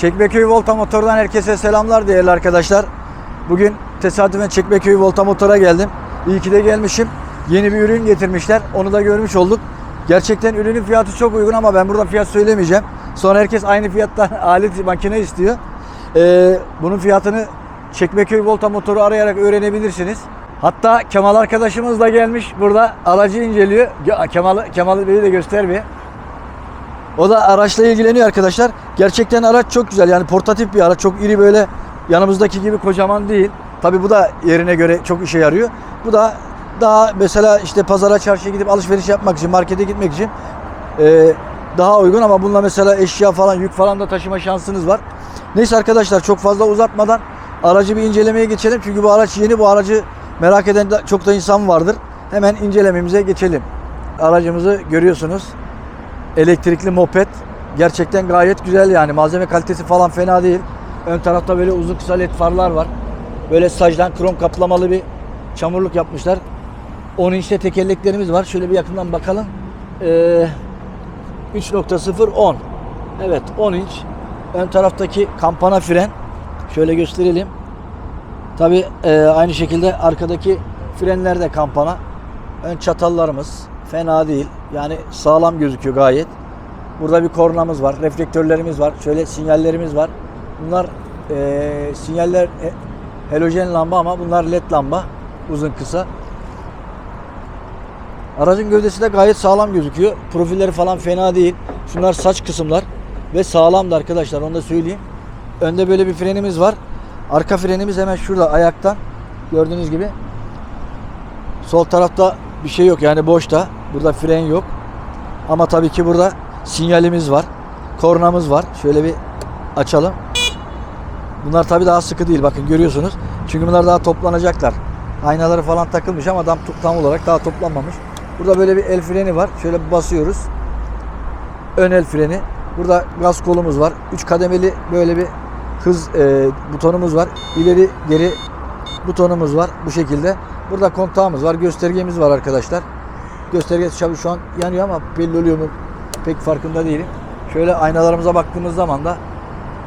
Çekmeköy Volta Motor'dan herkese selamlar değerli arkadaşlar. Bugün tesadüfen Çekmeköy Volta Motor'a geldim. İyi ki de gelmişim. Yeni bir ürün getirmişler. Onu da görmüş olduk. Gerçekten ürünün fiyatı çok uygun ama ben burada fiyat söylemeyeceğim. Sonra herkes aynı fiyattan alet makine istiyor. Ee, bunun fiyatını Çekmeköy Volta Motor'u arayarak öğrenebilirsiniz. Hatta Kemal arkadaşımız da gelmiş burada aracı inceliyor. Kemal, Kemal Bey'i de göster bir. O da araçla ilgileniyor arkadaşlar. Gerçekten araç çok güzel. Yani portatif bir araç. Çok iri böyle yanımızdaki gibi kocaman değil. Tabi bu da yerine göre çok işe yarıyor. Bu da daha mesela işte pazara çarşıya gidip alışveriş yapmak için, markete gitmek için e, daha uygun ama bununla mesela eşya falan, yük falan da taşıma şansınız var. Neyse arkadaşlar çok fazla uzatmadan aracı bir incelemeye geçelim. Çünkü bu araç yeni. Bu aracı merak eden de çok da insan vardır. Hemen incelememize geçelim. Aracımızı görüyorsunuz elektrikli moped. Gerçekten gayet güzel yani. Malzeme kalitesi falan fena değil. Ön tarafta böyle uzun kısa led farlar var. Böyle sajdan krom kaplamalı bir çamurluk yapmışlar. 10 inçte tekerleklerimiz var. Şöyle bir yakından bakalım. Ee, 3.0 10. Evet 10 inç. Ön taraftaki kampana fren. Şöyle gösterelim. Tabi aynı şekilde arkadaki frenler de kampana. Ön çatallarımız fena değil. Yani sağlam gözüküyor gayet. Burada bir kornamız var. Reflektörlerimiz var. Şöyle sinyallerimiz var. Bunlar eee, sinyaller e, halojen lamba ama bunlar led lamba. Uzun kısa. Aracın gövdesi de gayet sağlam gözüküyor. Profilleri falan fena değil. Şunlar saç kısımlar ve sağlamdı arkadaşlar onu da söyleyeyim. Önde böyle bir frenimiz var. Arka frenimiz hemen şurada ayaktan. Gördüğünüz gibi. Sol tarafta bir şey yok yani boşta. Burada fren yok. Ama tabii ki burada sinyalimiz var. Kornamız var. Şöyle bir açalım. Bunlar tabii daha sıkı değil. Bakın görüyorsunuz. Çünkü bunlar daha toplanacaklar. Aynaları falan takılmış ama tam, tam olarak daha toplanmamış. Burada böyle bir el freni var. Şöyle basıyoruz. Ön el freni. Burada gaz kolumuz var. 3 kademeli böyle bir hız e, butonumuz var. İleri geri butonumuz var bu şekilde. Burada kontağımız var, göstergemiz var arkadaşlar. Göstergesi tabii şu an yanıyor ama belli oluyor mu pek farkında değilim. Şöyle aynalarımıza baktığımız zaman da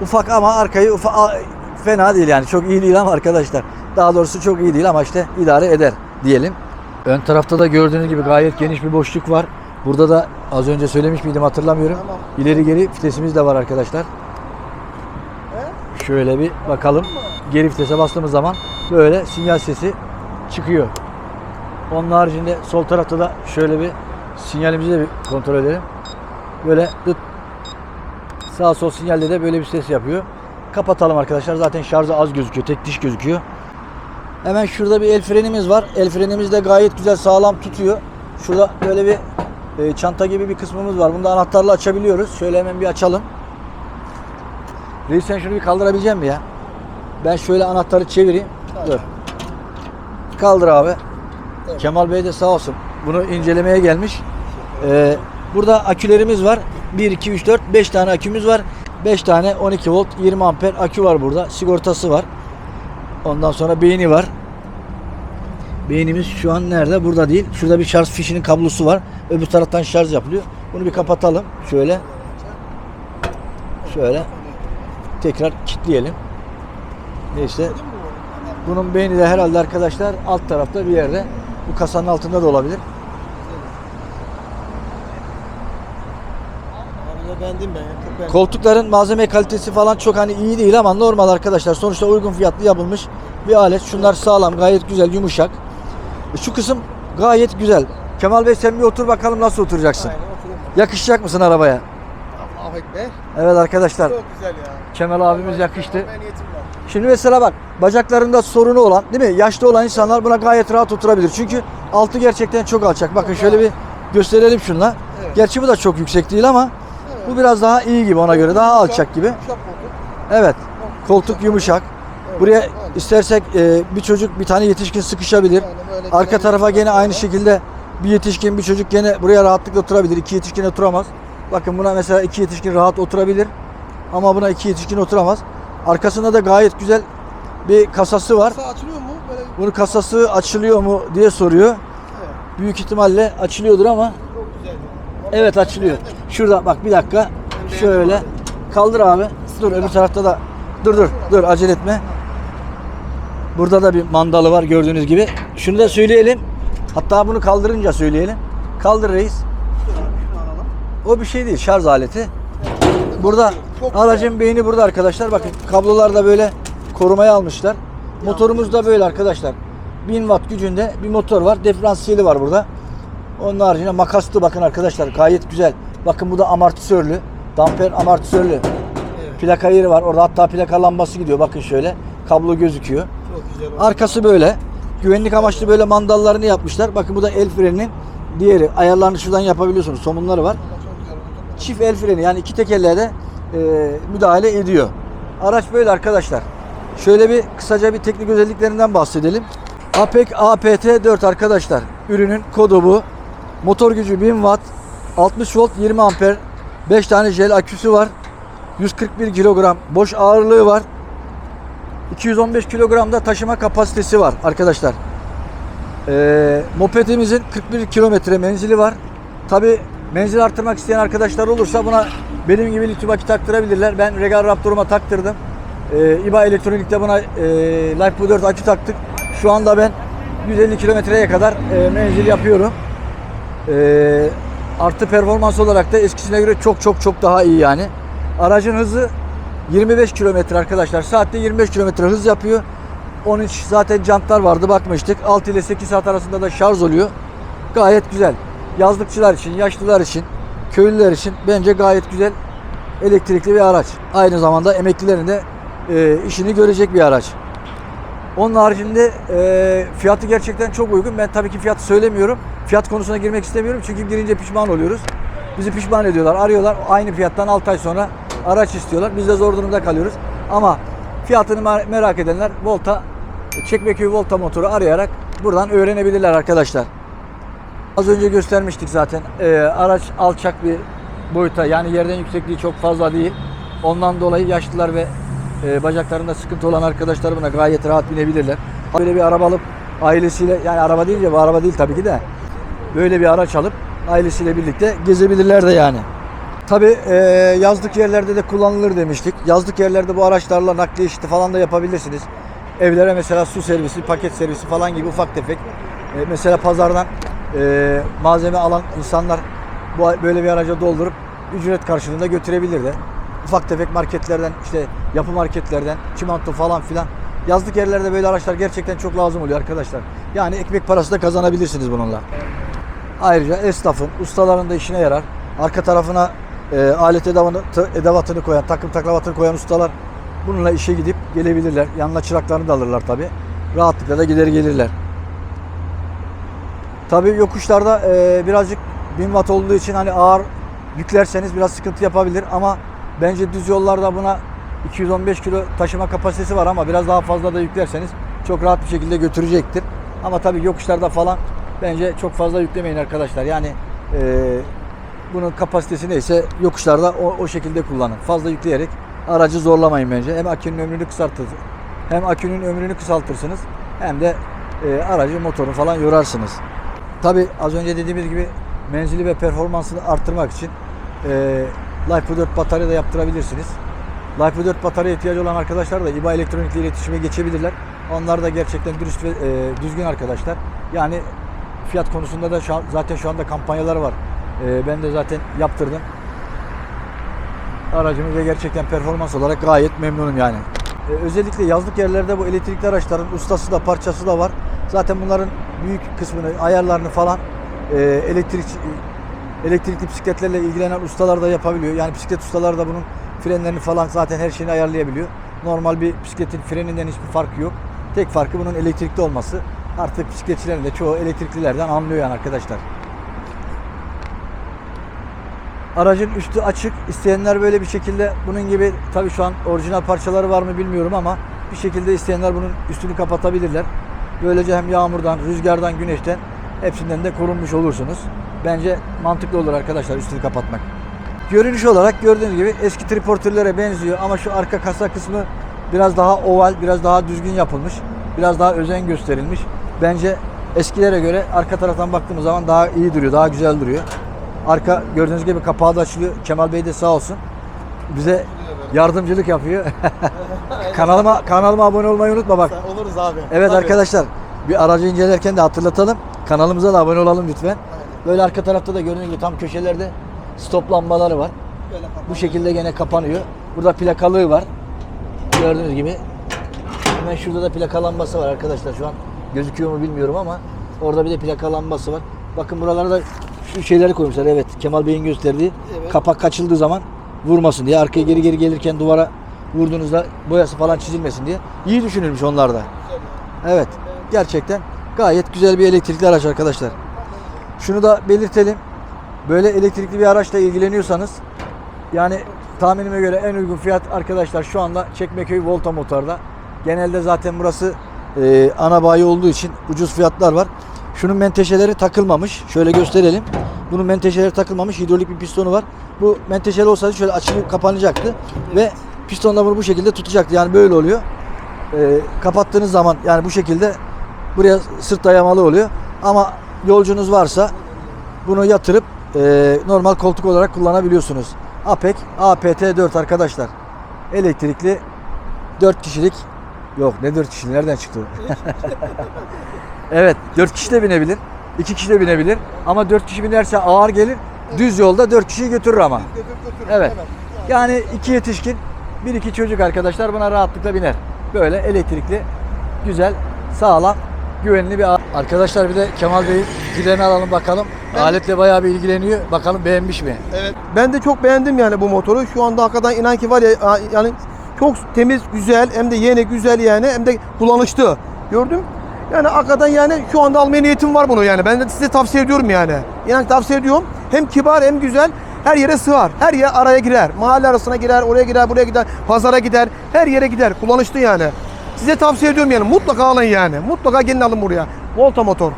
ufak ama arkayı ufa, fena değil yani çok iyi değil ama arkadaşlar. Daha doğrusu çok iyi değil ama işte idare eder diyelim. Ön tarafta da gördüğünüz gibi gayet geniş bir boşluk var. Burada da az önce söylemiş miydim hatırlamıyorum. İleri geri vitesimiz de var arkadaşlar. Şöyle bir bakalım. Geri vitese bastığımız zaman böyle sinyal sesi çıkıyor. Onun haricinde sol tarafta da şöyle bir sinyalimizi de bir kontrol edelim. Böyle dıt sağ sol sinyalde de böyle bir ses yapıyor. Kapatalım arkadaşlar. Zaten şarjı az gözüküyor. Tek diş gözüküyor. Hemen şurada bir el frenimiz var. El frenimiz de gayet güzel sağlam tutuyor. Şurada böyle bir e, çanta gibi bir kısmımız var. Bunu da anahtarla açabiliyoruz. Şöyle hemen bir açalım. Reis sen şunu bir kaldırabilecek misin ya? Ben şöyle anahtarı çevireyim. Dur. Kaldır abi. Kemal Bey de sağ olsun. Bunu incelemeye gelmiş. Ee, burada akülerimiz var. 1, 2, 3, 4, 5 tane akümüz var. 5 tane 12 volt 20 amper akü var burada. Sigortası var. Ondan sonra beyni var. Beynimiz şu an nerede? Burada değil. Şurada bir şarj fişinin kablosu var. Öbür taraftan şarj yapılıyor. Bunu bir kapatalım. Şöyle. Şöyle. Tekrar kilitleyelim. Neyse. Bunun beyni de herhalde arkadaşlar alt tarafta bir yerde. Bu kasanın altında da olabilir. Beğendim ben. ya, Çok beğendim. Koltukların malzeme kalitesi falan çok hani iyi değil ama normal arkadaşlar. Sonuçta uygun fiyatlı yapılmış bir alet. Şunlar sağlam, gayet güzel, yumuşak. E, Şu kısım gayet güzel. Kemal Bey sen bir otur bakalım nasıl oturacaksın. Aynen oturayım. Yakışacak mısın arabaya? Allahu Ekber. Evet arkadaşlar. Çok güzel ya. Kemal abimiz yakıştı. Ben. Şimdi mesela bak bacaklarında sorunu olan değil mi? Yaşlı olan insanlar buna gayet rahat oturabilir. Çünkü altı gerçekten çok alçak. Bakın şöyle bir gösterelim şunla. Evet. Gerçi bu da çok yüksek değil ama bu biraz daha iyi gibi ona göre. Daha alçak gibi. Evet. Koltuk yumuşak. Evet, Buraya istersek e, bir çocuk bir tane yetişkin sıkışabilir. Arka tarafa gene aynı şekilde bir yetişkin bir çocuk gene buraya rahatlıkla oturabilir. İki yetişkin oturamaz. Bakın buna mesela iki yetişkin rahat oturabilir. Ama buna iki yetişkin oturamaz. Arkasında da gayet güzel bir kasası var. Kasa açılıyor mu? Böyle Bunun kasası açılıyor mu diye soruyor. evet. Büyük ihtimalle açılıyordur ama evet açılıyor. Şurada bak bir dakika. Şöyle kaldır abi. dur öbür tarafta da dur dur dur acele etme. Burada da bir mandalı var gördüğünüz gibi. Şunu da söyleyelim. Hatta bunu kaldırınca söyleyelim. Kaldır reis. O bir şey değil şarj aleti. Burada aracın beyni burada arkadaşlar. Bakın kablolar da böyle korumaya almışlar. Motorumuz da böyle arkadaşlar. 1000 watt gücünde bir motor var. Diferansiyeli var burada. Onun haricinde makaslı bakın arkadaşlar gayet güzel. Bakın bu da amortisörlü. Damper amortisörlü. Plaka yeri var. Orada hatta plaka lambası gidiyor. Bakın şöyle. Kablo gözüküyor. Çok güzel oldu. Arkası böyle. Güvenlik amaçlı böyle mandallarını yapmışlar. Bakın bu da el freninin diğeri. Ayarlarını şuradan yapabiliyorsunuz. Somunları var. Çift el freni yani iki tekerleğe e, müdahale ediyor. Araç böyle arkadaşlar. Şöyle bir kısaca bir teknik özelliklerinden bahsedelim. APEC APT4 arkadaşlar. Ürünün kodu bu. Motor gücü 1000 watt, 60 volt 20 amper, 5 tane jel aküsü var. 141 kilogram boş ağırlığı var. 215 kilogram da taşıma kapasitesi var arkadaşlar. Ee, mopedimizin 41 kilometre menzili var. Tabi menzil arttırmak isteyen arkadaşlar olursa buna benim gibi lityum akü taktırabilirler. Ben Regal Raptor'uma taktırdım. Ee, İBA Elektronik'te buna e, Life 4 akü taktık. Şu anda ben 150 kilometreye kadar e, menzil yapıyorum. Ee, artı performans olarak da eskisine göre çok çok çok daha iyi yani. Aracın hızı 25 kilometre arkadaşlar. Saatte 25 kilometre hız yapıyor. 13 zaten jantlar vardı bakmıştık. 6 ile 8 saat arasında da şarj oluyor. Gayet güzel. Yazlıkçılar için, yaşlılar için, köylüler için bence gayet güzel elektrikli bir araç. Aynı zamanda emeklilerin de e, işini görecek bir araç. Onun haricinde e, fiyatı gerçekten çok uygun. Ben tabii ki fiyatı söylemiyorum. Fiyat konusuna girmek istemiyorum çünkü girince pişman oluyoruz. Bizi pişman ediyorlar, arıyorlar. Aynı fiyattan 6 ay sonra araç istiyorlar. Biz de zor durumda kalıyoruz. Ama fiyatını mer- merak edenler Volta, Çekmeköy Volta motoru arayarak buradan öğrenebilirler arkadaşlar. Az önce göstermiştik zaten. Ee, araç alçak bir boyuta yani yerden yüksekliği çok fazla değil. Ondan dolayı yaşlılar ve e, bacaklarında sıkıntı olan arkadaşlar buna gayet rahat binebilirler. Böyle bir araba alıp ailesiyle yani araba deyince bu araba değil tabii ki de böyle bir araç alıp ailesiyle birlikte gezebilirler de yani. Tabii e, yazlık yerlerde de kullanılır demiştik. Yazlık yerlerde bu araçlarla nakliye işi falan da yapabilirsiniz. Evlere mesela su servisi, paket servisi falan gibi ufak tefek. E, mesela pazardan e, malzeme alan insanlar bu böyle bir araca doldurup ücret karşılığında götürebilir de. Ufak tefek marketlerden işte yapı marketlerden çimento falan filan. Yazlık yerlerde böyle araçlar gerçekten çok lazım oluyor arkadaşlar. Yani ekmek parası da kazanabilirsiniz bununla. Ayrıca esnafın, ustaların da işine yarar. Arka tarafına e, alet edevatını, edevatını koyan, takım taklavatını koyan ustalar bununla işe gidip gelebilirler. Yanına çıraklarını da alırlar tabi. Rahatlıkla da gider gelirler. Tabi yokuşlarda e, birazcık 1000 watt olduğu için hani ağır yüklerseniz biraz sıkıntı yapabilir ama bence düz yollarda buna 215 kilo taşıma kapasitesi var ama biraz daha fazla da yüklerseniz çok rahat bir şekilde götürecektir. Ama tabii yokuşlarda falan bence çok fazla yüklemeyin arkadaşlar. Yani e, bunun kapasitesi neyse yokuşlarda o, o şekilde kullanın. Fazla yükleyerek aracı zorlamayın bence. Hem akünün ömrünü kısaltırsınız. Hem akünün ömrünü kısaltırsınız. Hem de e, aracı motoru falan yorarsınız. Tabi az önce dediğimiz gibi menzili ve performansını arttırmak için e, Life 4 batarya da yaptırabilirsiniz. Life 4 batarya ihtiyacı olan arkadaşlar da İBA Elektronik'le iletişime geçebilirler. Onlar da gerçekten dürüst ve e, düzgün arkadaşlar. Yani fiyat konusunda da şu an, zaten şu anda kampanyalar var. E, ben de zaten yaptırdım. Aracımı ve gerçekten performans olarak gayet memnunum yani. E, özellikle yazlık yerlerde bu elektrikli araçların ustası da parçası da var. Zaten bunların büyük kısmını, ayarlarını falan e, elektrik elektrikli bisikletlerle ilgilenen ustalar da yapabiliyor. Yani bisiklet ustaları da bunun frenlerini falan zaten her şeyini ayarlayabiliyor. Normal bir bisikletin freninden hiçbir farkı yok. Tek farkı bunun elektrikli olması. Artık bisikletçilerin de çoğu elektriklilerden anlıyor yani arkadaşlar. Aracın üstü açık. İsteyenler böyle bir şekilde bunun gibi tabii şu an orijinal parçaları var mı bilmiyorum ama bir şekilde isteyenler bunun üstünü kapatabilirler. Böylece hem yağmurdan, rüzgardan, güneşten hepsinden de korunmuş olursunuz. Bence mantıklı olur arkadaşlar üstünü kapatmak. Görünüş olarak gördüğünüz gibi eski triportörlere benziyor ama şu arka kasa kısmı biraz daha oval, biraz daha düzgün yapılmış. Biraz daha özen gösterilmiş. Bence eskilere göre arka taraftan baktığımız zaman daha iyi duruyor, daha güzel duruyor. Arka gördüğünüz gibi kapağı da açılıyor. Kemal Bey de sağ olsun. Bize yardımcılık yapıyor. kanalıma kanalıma abone olmayı unutma bak. Oluruz abi. Evet Tabii. arkadaşlar bir aracı incelerken de hatırlatalım. Kanalımıza da abone olalım lütfen. Aynen. Böyle arka tarafta da gördüğünüz gibi tam köşelerde stop lambaları var. Böyle. Bu şekilde gene kapanıyor. Burada plakalığı var. Gördüğünüz gibi. Hemen şurada da plaka lambası var arkadaşlar. Şu an gözüküyor mu bilmiyorum ama orada bir de plaka lambası var. Bakın buralara da şu şeyleri koymuşlar. Evet Kemal Bey'in gösterdiği Evet. kapak kaçıldığı zaman vurmasın diye. Arkaya geri geri gelirken duvara vurduğunuzda boyası falan çizilmesin diye. İyi düşünülmüş onlar da. Evet. Gerçekten gayet güzel bir elektrikli araç arkadaşlar. Şunu da belirtelim. Böyle elektrikli bir araçla ilgileniyorsanız yani tahminime göre en uygun fiyat arkadaşlar şu anda Çekmeköy Volta Motor'da. Genelde zaten burası e, ana bayi olduğu için ucuz fiyatlar var. Şunun menteşeleri takılmamış. Şöyle gösterelim. Bunun menteşeleri takılmamış. Hidrolik bir pistonu var. Bu menteşeli olsaydı şöyle açılıp kapanacaktı. Ve piston da bunu bu şekilde tutacaktı. Yani böyle oluyor. E, kapattığınız zaman yani bu şekilde buraya sırt dayamalı oluyor. Ama yolcunuz varsa bunu yatırıp e, normal koltuk olarak kullanabiliyorsunuz. APEC APT4 arkadaşlar. Elektrikli 4 kişilik yok ne 4 kişi nereden çıktı? evet 4 kişi de binebilir. 2 kişi de binebilir. Ama 4 kişi binerse ağır gelir. Düz yolda 4 kişiyi götürür ama. Evet. Yani iki yetişkin, bir iki çocuk arkadaşlar buna rahatlıkla biner. Böyle elektrikli, güzel, sağlam, güvenli bir a- Arkadaşlar bir de Kemal Bey'in fikirlerini alalım bakalım. Aletle bayağı bir ilgileniyor. Bakalım beğenmiş mi? Evet. Ben de çok beğendim yani bu motoru. Şu anda hakikaten inan ki var ya yani çok temiz, güzel hem de yeni güzel yani hem de kullanışlı. Gördüm. Yani hakikaten yani şu anda almaya niyetim var bunu yani. Ben de size tavsiye ediyorum yani. İnan tavsiye ediyorum. Hem kibar hem güzel. Her yere sığar. Her yer araya girer. Mahalle arasına girer, oraya gider, buraya gider, pazara gider. Her yere gider. Kullanışlı yani. Size tavsiye ediyorum yani. Mutlaka alın yani. Mutlaka gelin alın buraya. Volta motor.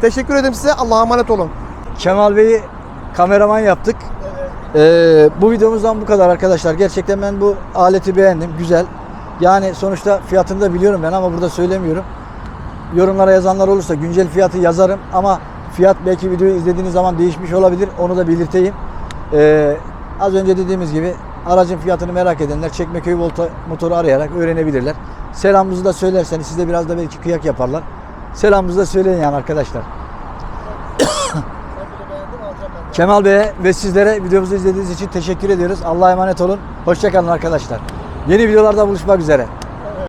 Teşekkür ederim size. Allah'a emanet olun. Kemal Bey'i kameraman yaptık. Ee, bu videomuzdan bu kadar arkadaşlar. Gerçekten ben bu aleti beğendim. Güzel. Yani sonuçta fiyatını da biliyorum ben ama burada söylemiyorum. Yorumlara yazanlar olursa güncel fiyatı yazarım ama fiyat belki videoyu izlediğiniz zaman değişmiş olabilir. Onu da belirteyim. Ee, az önce dediğimiz gibi aracın fiyatını merak edenler Çekmeköy Volta motoru arayarak öğrenebilirler. Selamımızı da söylerseniz size biraz da belki kıyak yaparlar. Selamımızı da söyleyin yani arkadaşlar. Kemal Bey'e ve sizlere videomuzu izlediğiniz için teşekkür ediyoruz. Allah'a emanet olun. Hoşçakalın arkadaşlar. Yeni videolarda buluşmak üzere.